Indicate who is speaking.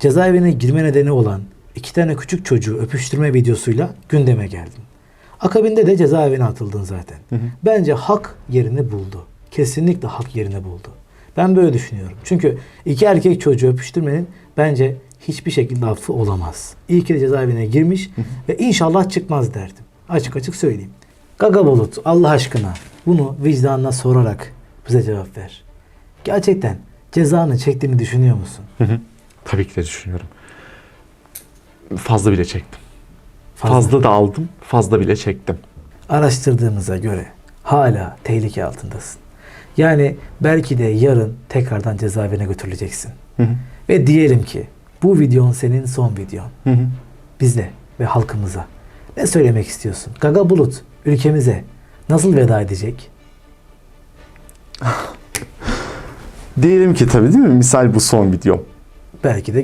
Speaker 1: cezaevine girme nedeni olan iki tane küçük çocuğu öpüştürme videosuyla gündeme geldin. Akabinde de cezaevine atıldın zaten. Bence hak yerini buldu. Kesinlikle hak yerini buldu. Ben böyle düşünüyorum. Çünkü iki erkek çocuğu öpüştürmenin bence hiçbir şekilde affı olamaz. İyi ki de cezaevine girmiş ve inşallah çıkmaz derdim. Açık açık söyleyeyim. Gaga Bulut Allah aşkına bunu vicdanına sorarak bize cevap ver. Gerçekten cezanı çektiğini düşünüyor musun?
Speaker 2: Tabii ki de düşünüyorum. Fazla bile çektim.
Speaker 1: Fazla.
Speaker 2: Fazla, da aldım, fazla bile çektim.
Speaker 1: Araştırdığımıza göre hala tehlike altındasın. Yani belki de yarın tekrardan cezaevine götürüleceksin.
Speaker 2: Hı hı.
Speaker 1: Ve diyelim ki bu videon senin son videon.
Speaker 2: Hı hı.
Speaker 1: Bize ve halkımıza ne söylemek istiyorsun? Gaga Bulut ülkemize nasıl veda edecek?
Speaker 2: Diyelim ki tabii değil mi? Misal bu son videom.
Speaker 1: Belki de